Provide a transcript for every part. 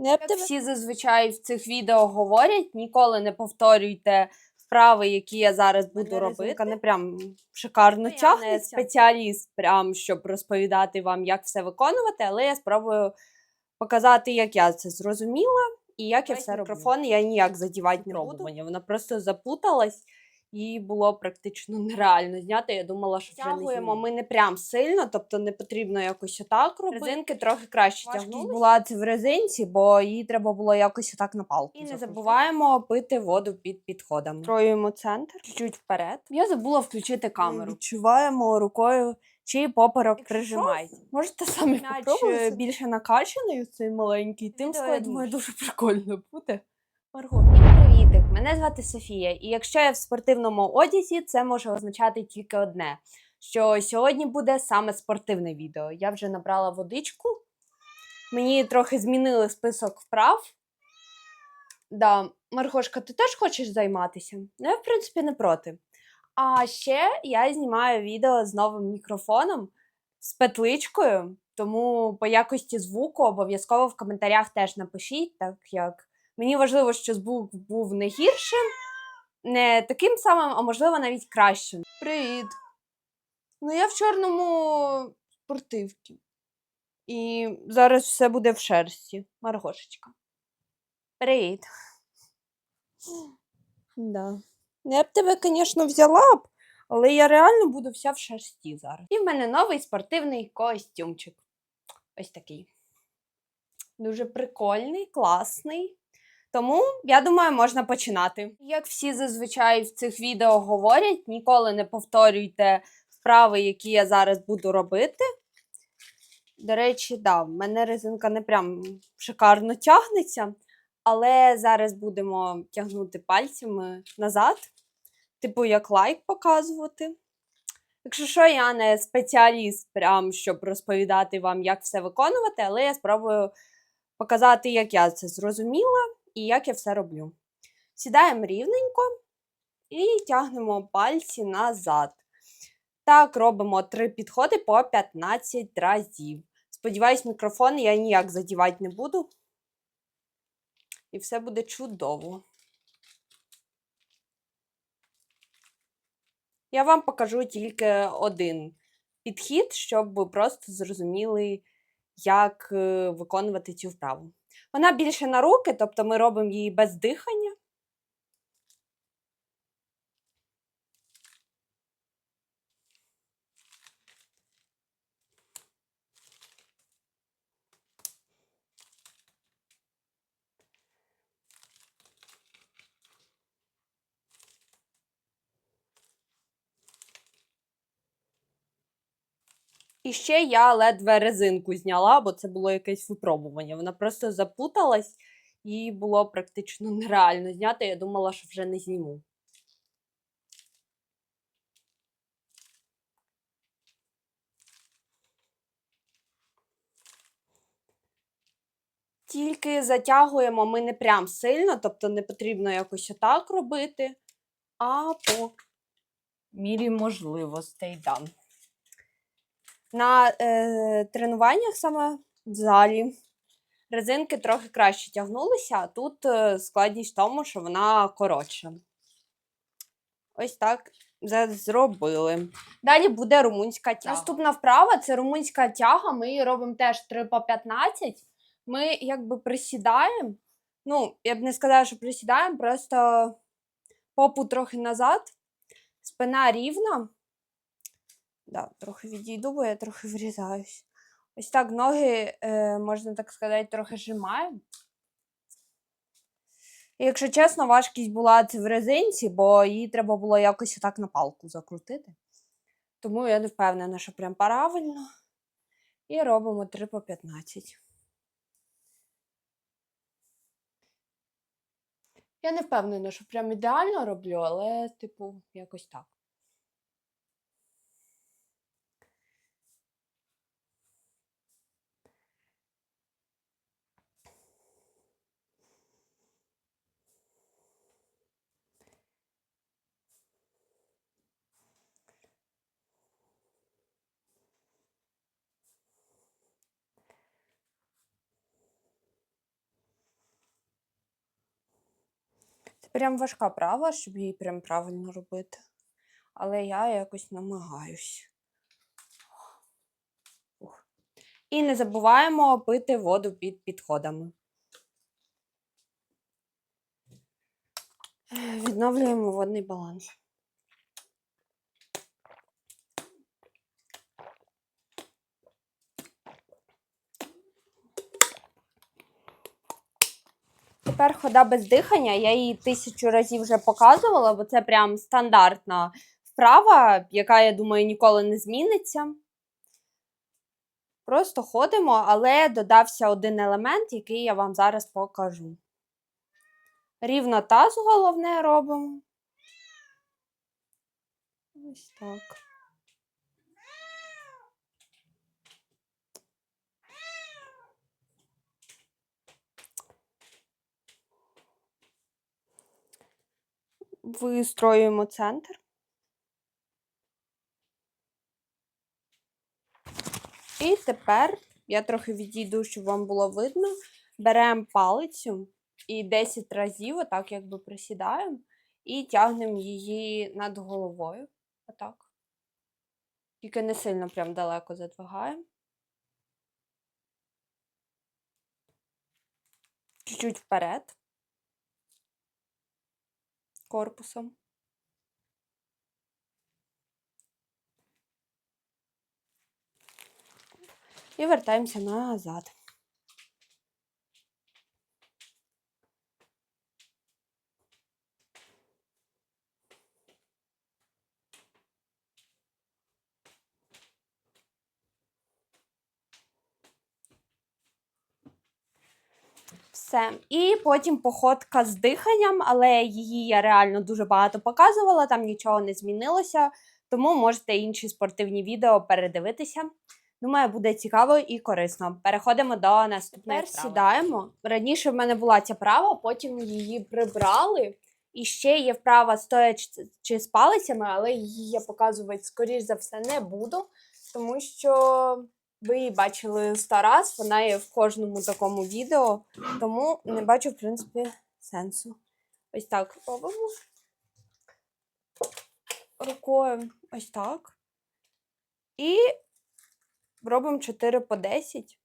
Не Як всі зазвичай в цих відео говорять, ніколи не повторюйте вправи, які я зараз буду Мене робити. резинка Не прям шикарно Ну, я не спеціаліст, прям щоб розповідати вам, як все виконувати, але я спробую показати, як я це зрозуміла і як я Весь все роблю. мікрофон я ніяк задівати не буду. буду. Вона просто запуталась. І було практично нереально зняти. Я думала, що вже не ми не прям сильно, тобто не потрібно якось отак робити. Резинки трохи краще Важкість тягнулися. була це в резинці, бо її треба було якось отак на палку. І не забуваємо пити воду під підходами. Строюємо центр, чуть-чуть вперед. Я забула включити камеру. Відчуваємо рукою, чий поперок Якщо прижимається. Можете самі попробувати. е, більше накачаний цей маленький. Тим складніше. думаю, дуже прикольно буде. Марго. Привітик! Мене звати Софія, і якщо я в спортивному одязі, це може означати тільки одне: що сьогодні буде саме спортивне відео. Я вже набрала водичку. Мені трохи змінили список вправ. Да, Маргошка, ти теж хочеш займатися? Ну, я, в принципі, не проти. А ще я знімаю відео з новим мікрофоном з петличкою, тому по якості звуку обов'язково в коментарях теж напишіть, так як мені важливо, що звук був не гіршим, не таким самим, а можливо навіть кращим. Привіт! Ну, я в чорному спортивці. І зараз все буде в шерсті. Маргошечка. Привіт. Да. Ну, Я б тебе, звісно, взяла б, але я реально буду вся в шерсті зараз. І в мене новий спортивний костюмчик. Ось такий. Дуже прикольний, класний. Тому, я думаю, можна починати. Як всі зазвичай в цих відео говорять, ніколи не повторюйте вправи, які я зараз буду робити. До речі, да, в мене резинка не прям шикарно тягнеться, але зараз будемо тягнути пальцями назад, типу як лайк показувати. Якщо що, я не спеціаліст, прям щоб розповідати вам, як все виконувати, але я спробую показати, як я це зрозуміла і як я все роблю. Сідаємо рівненько і тягнемо пальці назад. Так, робимо три підходи по 15 разів. Сподіваюсь, мікрофон я ніяк задівати не буду. І все буде чудово. Я вам покажу тільки один підхід, щоб ви просто зрозуміли, як е, виконувати цю вправу. Вона більше на руки, тобто ми робимо її без дихання. І ще я ледве резинку зняла, бо це було якесь випробування. Вона просто запуталась і було практично нереально зняти. Я думала, що вже не зніму. Тільки затягуємо ми не прям сильно, тобто не потрібно якось отак робити, а по мірі можливостей. Да. На е, тренуваннях саме в залі резинки трохи краще тягнулися, а тут е, складність в тому, що вона коротша. Ось так зробили. Далі буде румунська тяга. Наступна вправа це румунська тяга. Ми її робимо теж 3 по 15. Ми якби присідаємо. Ну, я б не сказала, що присідаємо, просто попу трохи назад, спина рівна. Да, трохи відійду, бо я трохи врізаюсь. Ось так ноги, е, можна так сказати, трохи. І, якщо чесно, важкість була це в резинці, бо її треба було якось отак на палку закрутити. Тому я не впевнена, що прям правильно. І робимо 3 по 15. Я не впевнена, що прям ідеально роблю, але, типу, якось так. Прям важка права, щоб її прям правильно робити. Але я якось намагаюсь. І не забуваємо пити воду під підходами. Е, Відновлюємо водний баланс. Тепер хода без дихання. Я її тисячу разів вже показувала, бо це прям стандартна вправа, яка, я думаю, ніколи не зміниться. Просто ходимо, але додався один елемент, який я вам зараз покажу. Рівно таз головне робимо. Ось так. Вистроюємо центр. І тепер я трохи відійду, щоб вам було видно. Беремо палицю і 10 разів, отак якби присідаємо, і тягнемо її над головою. Отак. Тільки не сильно прям далеко задвигаємо. Чуть-чуть вперед. Корпусом. І вертаємося назад. Все. І потім походка з диханням, але її я реально дуже багато показувала, там нічого не змінилося, тому можете інші спортивні відео передивитися. Думаю, буде цікаво і корисно. Переходимо до наступної Тепер вправи. сідаємо. сідаємо. Раніше в мене була ця права, потім її прибрали. І ще є вправа стоячи чи з палицями, але її я показувати, скоріш за все, не буду, тому що ви її бачили сто раз, вона є в кожному такому відео, тому не бачу, в принципі, сенсу. Ось так робимо. Рукою ось так. І робимо 4 по 10.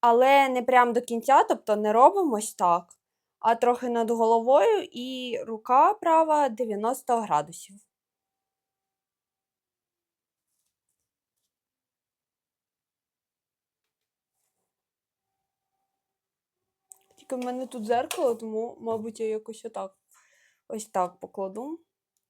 Але не прям до кінця, тобто не робимо ось так, а трохи над головою і рука права 90 градусів. Тільки в мене тут зеркало, тому, мабуть, я якось отак ось так покладу,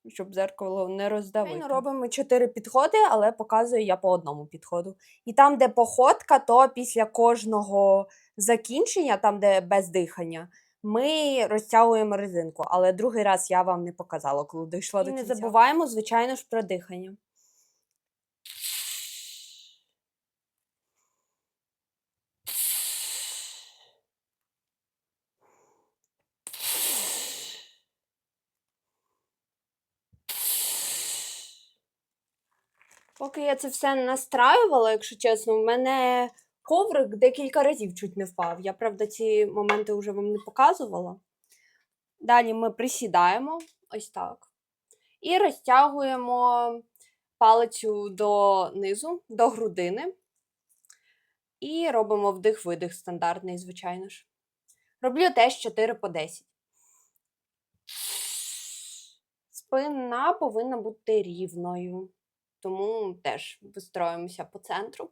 щоб зеркало не роздавити. Ми робимо 4 підходи, але показую я по одному підходу. І там, де походка, то після кожного закінчення, там, де без дихання, ми розтягуємо резинку. Але другий раз я вам не показала, коли дійшла І до кінця. Не забуваємо, звичайно ж, про дихання. Поки я це все настраювала, якщо чесно, в мене коврик декілька разів чуть не впав. Я, правда, ці моменти вже вам не показувала. Далі ми присідаємо ось так. І розтягуємо палицю донизу, до грудини. І робимо вдих-видих стандартний, звичайно ж. Роблю теж 4 по 10. Спина повинна бути рівною. Тому теж вистроїмося по центру.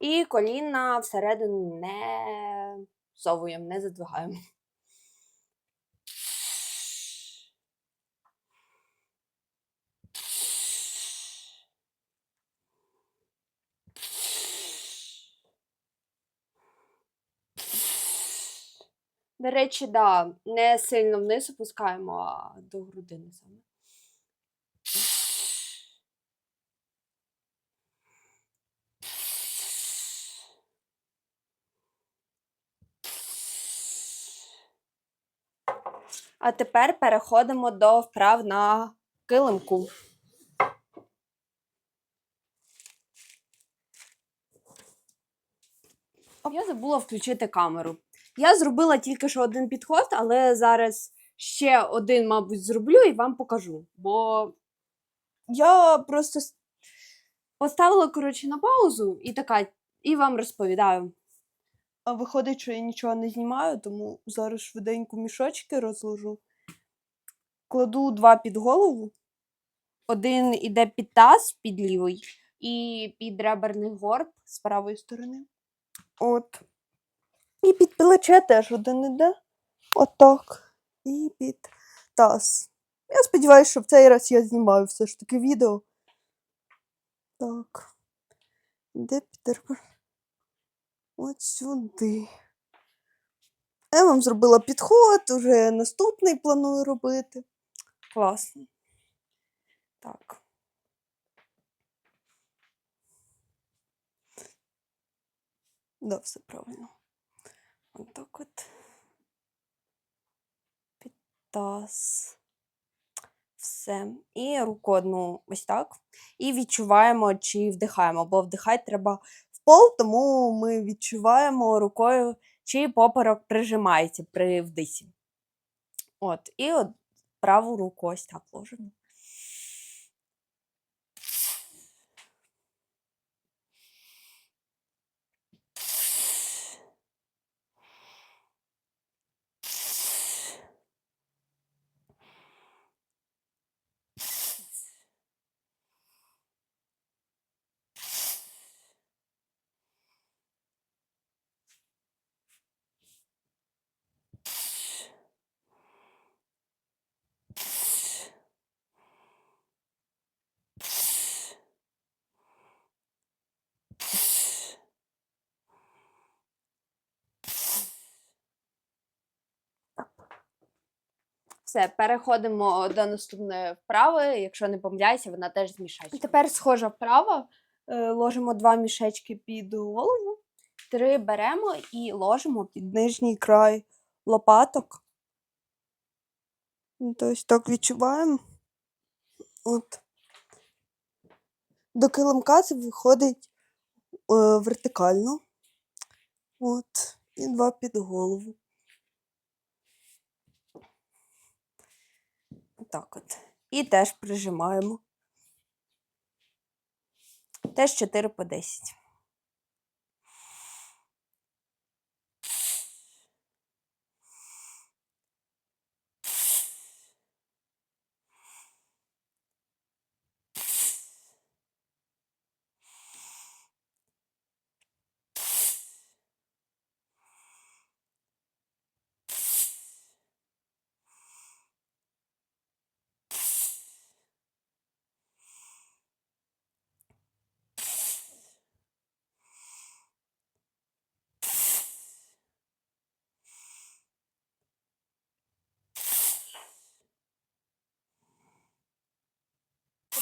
І коліна всередину не совуємо, не задвигаємо. речі, да, не сильно вниз опускаємо, а до грудини саме. А тепер переходимо до вправ на килимку. Я забула включити камеру. Я зробила тільки що один підход, але зараз ще один, мабуть, зроблю і вам покажу. Бо я просто поставила, коротше, на паузу і така, і вам розповідаю. А виходить, що я нічого не знімаю, тому зараз швиденько мішочки розложу. Кладу два під голову. Один іде під таз, під лівий, і під реберний горб з правої сторони. От. І під плече теж один іде. Отак. І під таз. Я сподіваюся, що в цей раз я знімаю все ж таки відео. Так. Де Пітер? От сюди. Я вам зробила підход, уже наступний планую робити. Класно. Так. Да, все правильно. Отак от. Підтаз. Все. І руку одну ось так. І відчуваємо, чи вдихаємо, бо вдихати треба в пол, тому ми відчуваємо рукою, чи поперек прижимається при вдисі. От. І от праву руку ось так ложимо. Все, переходимо до наступної вправи. Якщо не помиляюся, вона теж з мішечком. Тепер схожа вправа. Е, Ложимо два мішечки під голову, три беремо і ложимо під нижній край лопаток. Тобто так відчуваємо. От. До килимка це виходить е, вертикально. От. І два під голову. Так от. І теж прижимаємо. Теж 4 по 10.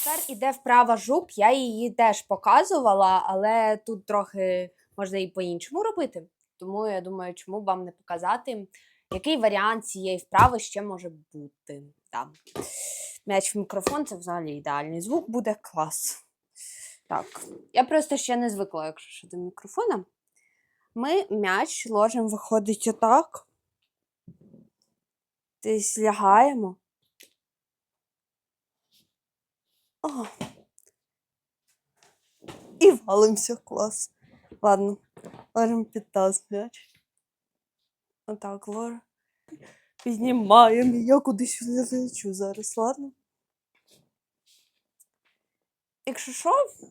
Тепер іде вправа жук, я її теж показувала, але тут трохи можна і по-іншому робити. Тому я думаю, чому б вам не показати, який варіант цієї вправи ще може бути. Так. М'яч в мікрофон це взагалі ідеальний звук, буде клас. Так, я просто ще не звикла, якщо що до мікрофона. Ми м'яч ложимо, виходить отак. Десь лягаємо. О. І валимося клас. Ладно, ложимо під таз м'яч. Отак ложимо. Піднімаємо. Я кудись лечу зараз, ладно? Якщо що,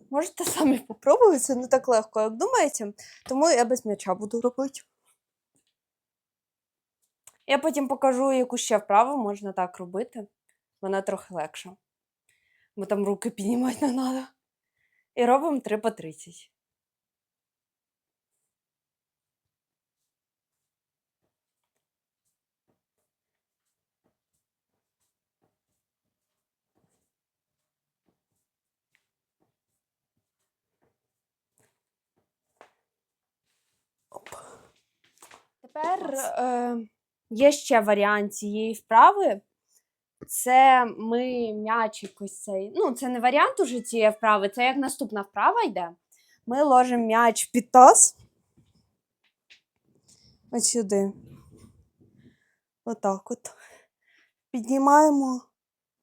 можете самі попробувати, це не так легко, як думаєте, тому я без м'яча буду робити. Я потім покажу, яку ще вправу можна так робити. Вона трохи легша. Бо там руки піднімати не треба. І робимо 3 по 30. Тепер е, є ще варіант цієї вправи. Це ми м'ячик ось цей. Ну, це не варіант уже цієї вправи, це як наступна вправа йде. Ми ложимо м'яч під таз. Ось сюди. Отак от. Піднімаємо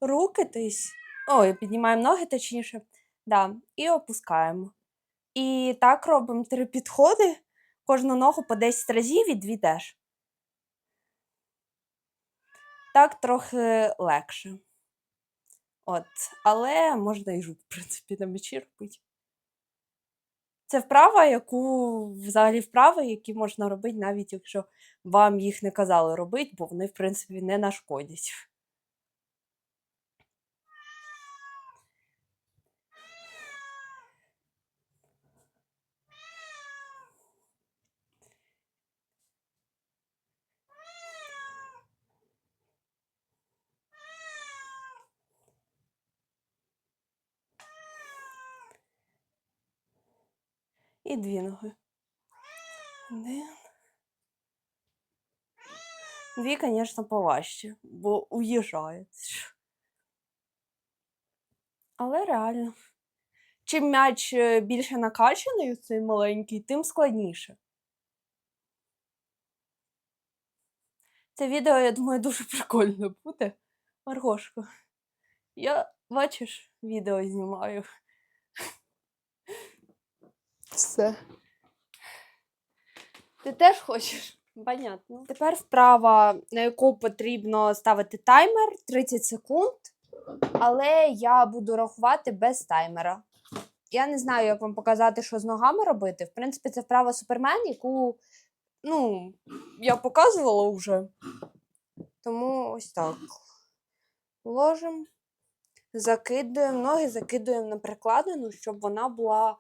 руки десь. Ой, піднімаємо ноги, точніше. Да, і опускаємо. І так робимо три підходи. Кожну ногу по 10 разів і дві теж. Так трохи легше. От, але можна і жук, в принципі, на мечі робити. Це вправа, яку взагалі вправи, які можна робити, навіть якщо вам їх не казали робити, бо вони, в принципі, не нашкодять. І дві ноги. Один. Дві, звісно, поважче, бо уїжджають. Але реально. Чим м'яч е, більше накачаний, цей маленький, тим складніше. Це відео, я думаю, дуже прикольно буде. Маргошко. Я, бачиш, відео знімаю. Все. Ти теж хочеш? Понятно. Тепер вправа, на яку потрібно ставити таймер 30 секунд, але я буду рахувати без таймера. Я не знаю, як вам показати, що з ногами робити. В принципі, це вправа супермен, яку ну, я показувала вже. Тому ось так. Ложимо, закидуємо ноги, закидуємо на прикладину, щоб вона була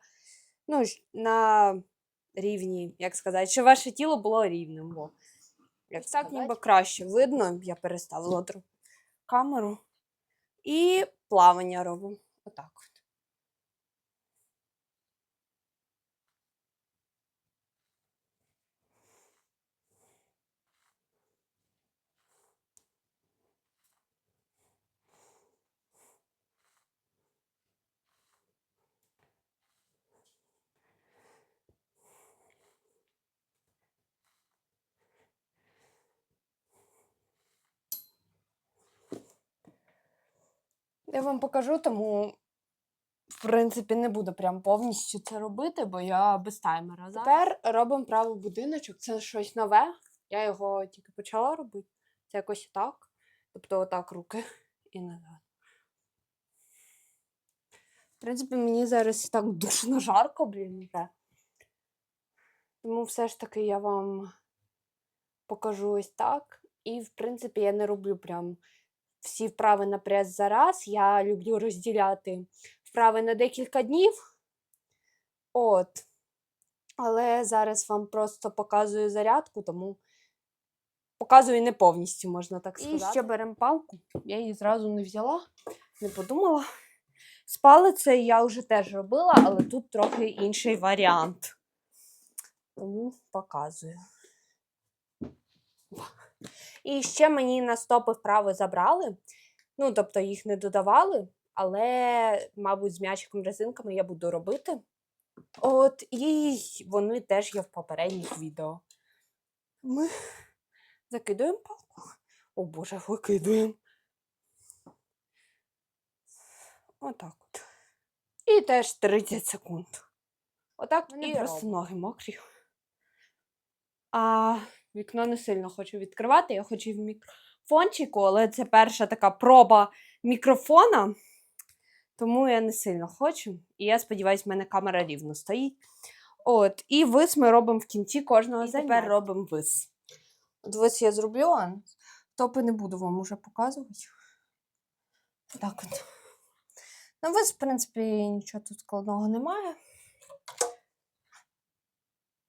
ну, на рівні, як сказати, щоб ваше тіло було рівним. Бо. Як так ніби краще видно, я переставила камеру. І плавання робимо. Отак. От. Я вам покажу, тому, в принципі, не буду прям повністю це робити, бо я без таймера. зараз. Тепер робимо правий будиночок. Це щось нове. Я його тільки почала робити. Це якось так. Тобто, отак руки і назад. В принципі, мені зараз так душно жарко, блін, вже. Тому все ж таки я вам покажу ось так. І, в принципі, я не роблю прям всі вправи на прес зараз. Я люблю розділяти вправи на декілька днів. От. Але зараз вам просто показую зарядку, тому показую не повністю, можна так сказати. І ще беремо палку. Я її зразу не взяла, не подумала. З палицею я вже теж робила, але тут трохи інший варіант. Тому показую. І ще мені на стопи вправи забрали. Ну, тобто їх не додавали, але, мабуть, з м'ячиком резинками я буду робити. От, і вони теж є в попередніх відео. Ми закидуємо палку. О Боже, викидуємо. Отак от. І теж 30 секунд. Отак і просто ноги мокрі. А вікно не сильно хочу відкривати. Я хочу в мікрофончику, але це перша така проба мікрофона. Тому я не сильно хочу. І я сподіваюся, в мене камера рівно стоїть. От, і вис ми робимо в кінці кожного І заняття. тепер робимо вис. От вис я зроблю, а топи не буду вам уже показувати. Так от. Ну, вис, в принципі, нічого тут складного немає.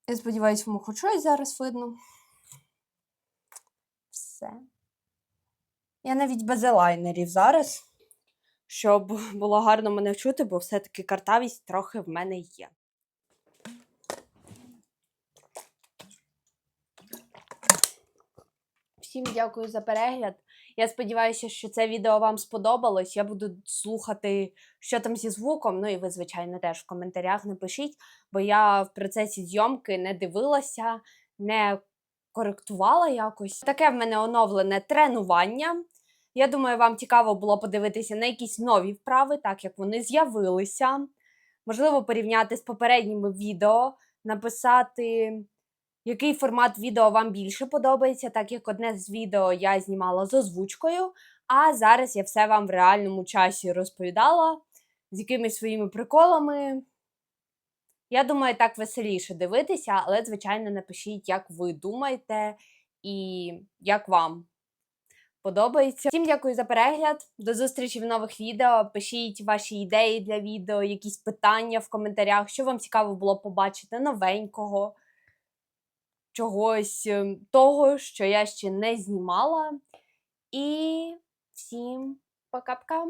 Я сподіваюся, вам хоч щось зараз видно. Все. Я навіть без елайнерів зараз, щоб було гарно мене чути, бо все-таки картавість трохи в мене є. Всім дякую за перегляд. Я сподіваюся, що це відео вам сподобалось. Я буду слухати, що там зі звуком. Ну і ви, звичайно, теж в коментарях напишіть, бо я в процесі зйомки не дивилася, не коректувала якось. Таке в мене оновлене тренування. Я думаю, вам цікаво було подивитися на якісь нові вправи, так як вони з'явилися. Можливо, порівняти з попередніми відео, написати, який формат відео вам більше подобається, так як одне з відео я знімала з озвучкою, а зараз я все вам в реальному часі розповідала з якимись своїми приколами. Я думаю, так веселіше дивитися, але, звичайно, напишіть, як ви думаєте і як вам подобається. Всім дякую за перегляд. До зустрічі в нових відео. Пишіть ваші ідеї для відео, якісь питання в коментарях, що вам цікаво було побачити новенького, чогось ем, того, що я ще не знімала. І всім пока-пока!